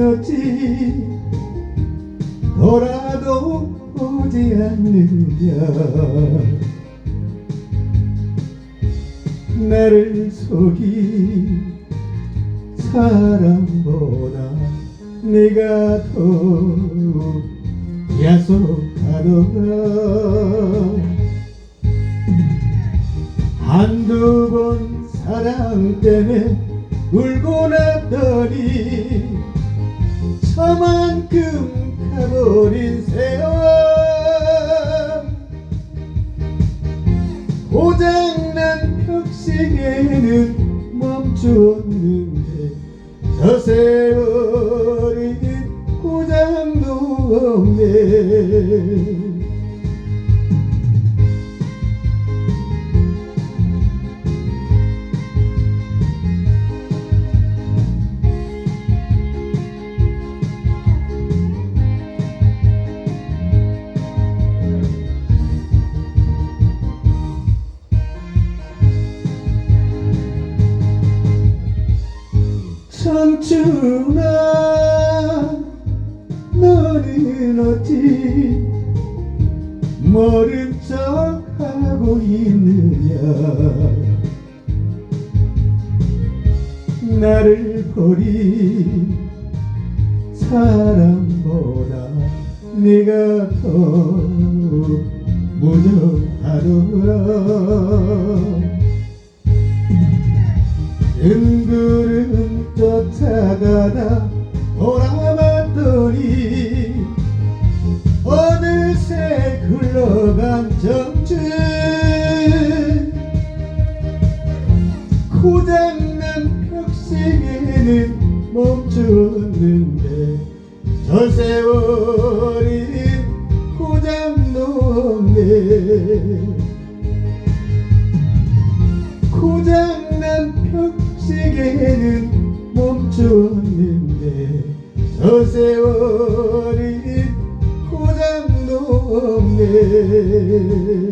어찌 돌아도 오지 않느냐 나를 속이 사람보다 네가 더욱 야속하더라. 한두 번 사랑 때문에 울고 났더니 저만큼 가버 청춘아 너는 어찌 모른 척하고 있느냐? 나를 버린 사람보다 네가 더 무정하더라. 은그 흘러간 정춘 고장난 벽시계는 멈췄는데 저 세월이 고장도 없네. 고장난 벽시계는 멈췄는데 저 세월이 고장도 없네 嘿